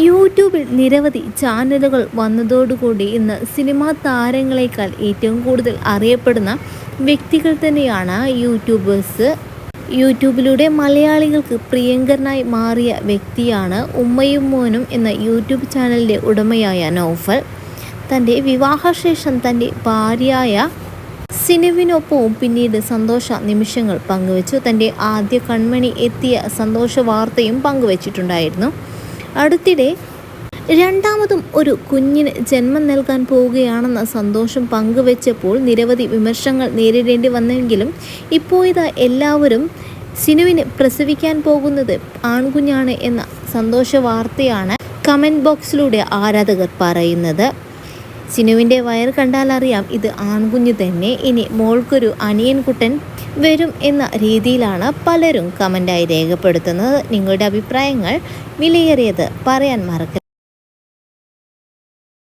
യൂട്യൂബിൽ നിരവധി ചാനലുകൾ വന്നതോടുകൂടി ഇന്ന് സിനിമാ താരങ്ങളെക്കാൾ ഏറ്റവും കൂടുതൽ അറിയപ്പെടുന്ന വ്യക്തികൾ തന്നെയാണ് യൂട്യൂബേഴ്സ്. യൂട്യൂബിലൂടെ മലയാളികൾക്ക് പ്രിയങ്കരനായി മാറിയ വ്യക്തിയാണ് ഉമ്മയും മോനും എന്ന യൂട്യൂബ് ചാനലിന്റെ ഉടമയായ നൗഫൽ. തന്റെ വിവാഹശേഷം തന്റെ ഭാര്യയായ സിനുവിനൊപ്പവും പിന്നീട് സന്തോഷ നിമിഷങ്ങൾ പങ്കുവച്ചു. തന്റെ ആദ്യ കൺമണി എത്തിയ സന്തോഷ വാർത്തയും പങ്കുവച്ചിട്ടുണ്ടായിരുന്നു. അടുത്തിടെ രണ്ടാമതും ഒരു കുഞ്ഞിന് ജന്മം നൽകാൻ പോവുകയാണെന്ന സന്തോഷം പങ്കുവച്ചപ്പോൾ നിരവധി വിമർശങ്ങൾ നേരിടേണ്ടി വന്നെങ്കിലും ഇപ്പോൾ ഇതാ എല്ലാവരും സിനുവിന് പ്രസവിക്കാൻ പോകുന്നത് ആൺകുഞ്ഞാണ് എന്ന സന്തോഷ വാർത്തയാണ് കമന്റ് ബോക്സിലൂടെ ആരാധകർ പറയുന്നത്. സിനുവിന്റെ വയർ കണ്ടാൽ അറിയാം ഇത് ആൺകുഞ്ഞ് തന്നെ. ഇനി മോൾക്കൊരു അനിയൻകുട്ടൻ വരും എന്ന രീതിയിലാണ് പലരും കമന്റായി രേഖപ്പെടുത്തുന്നത്. നിങ്ങളുടെ അഭിപ്രായങ്ങൾ വിലയേറിയത് പറയാൻ മറക്കരുത്.